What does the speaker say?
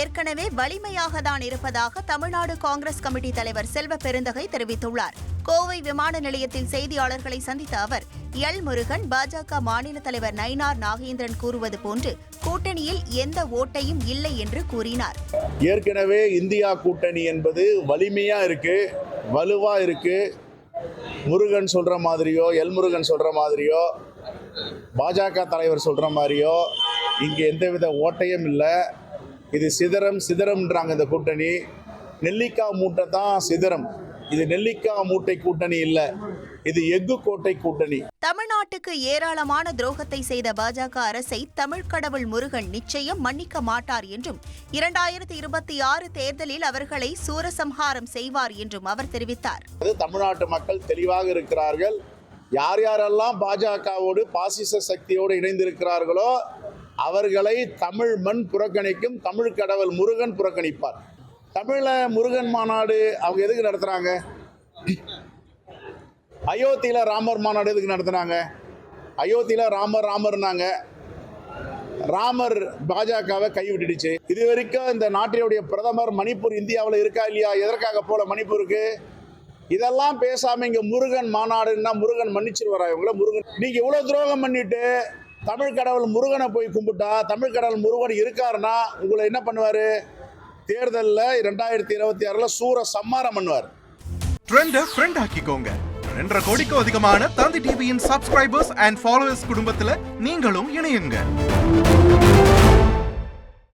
ஏற்கனவே வலிமையாக தான் இருப்பதாக தமிழ்நாடு காங்கிரஸ் கமிட்டி தலைவர் செல்வ பெருந்தகை தெரிவித்துள்ளார். கோவை விமான நிலையத்தில் செய்தியாளர்களை சந்தித்த அவர் எல் முருகன் பாஜக மாநில தலைவர் நயினார் நாகேந்திரன் கூறுவது போன்று கூட்டணியில் எந்த ஓட்டையும் இல்லை என்று கூறினார். ஏற்கனவே இந்தியா கூட்டணி என்பது வலிமையா இருக்கு வலுவா இருக்கு. முருகன் சொல்ற மாதிரியோ எல் முருகன் சொல்ற மாதிரியோ பாஜக தலைவர் சொல்ற மாதிரியோ இங்கே எந்தவித ஓட்டையும் இல்லை. இது சிதறம் சிதறம்ன்றாங்க இந்த கூட்டணி. நெல்லிக்காய் மூட்டை தான் சிதறம். இது நெல்லிக்காய் மூட்டை கூட்டணி இல்லை. இது எஃகு கோட்டை கூட்டணி. தமிழ்நாட்டுக்கு ஏராளமான துரோகத்தை செய்த பாஜக அரசை தமிழ் கடவுள் முருகன் நிச்சயம் மன்னிக்க மாட்டார் என்றும் இரண்டாயிரத்தி இருபத்தி ஆறு தேர்தலில் அவர்களை சூரசம்ஹாரம் செய்வார் என்றும் அவர் தெரிவித்தார். அது தமிழ்நாட்டு மக்கள் தெளிவாக இருக்கிறார்கள். யார் யாரெல்லாம் பாஜகவோடு பாசிச சக்தியோடு இணைந்திருக்கிறார்களோ அவர்களை தமிழ் மண் புறக்கணிக்கும் தமிழ் கடவுள் முருகன் புறக்கணிப்பார். தமிழ முருகன் மாநாடு அவங்க எதுக்கு நடத்துறாங்க? அயோத்தியில ராமர் மாநாடு எதுக்கு நடத்துனாங்க அயோத்தியில ராமர் ராமர்னாங்க. ராமர் பாஜகவை கைவிட்டுடுச்சு. இது வரைக்கும் இந்த நாட்டினுடைய பிரதமர் மணிப்பூர் இந்தியாவில் இருக்கா இல்லையா? எதற்காக போல மணிப்பூருக்கு? இதெல்லாம் பேசாம இங்க முருகன் மாநாடுன்னா முருகன் மன்னிச்சிருவாரா இவங்கள? முருகன் நீங்க இவ்வளவு துரோகம் பண்ணிட்டு தமிழ் கடவுள் முருகனை போய் கும்பிட்டா தமிழ் கடவுள் முருகன் இருக்காருன்னா உங்களை என்ன பண்ணுவார்? தேர்தலில் ரெண்டாயிரத்தி இருபத்தி ஆறில் சூர சம்மாரம் பண்ணுவார். ட்ரெண்டை ஃப்ரெண்ட் ஆக்கிக்கோங்க. ரெண்டரை கோடிக்கும் அதிகமான தந்தி டிவியின் சப்ஸ்கிரைபர்ஸ் அண்ட் ஃபாலோவர்ஸ் குடும்பத்தில் நீங்களும் இணையுங்க.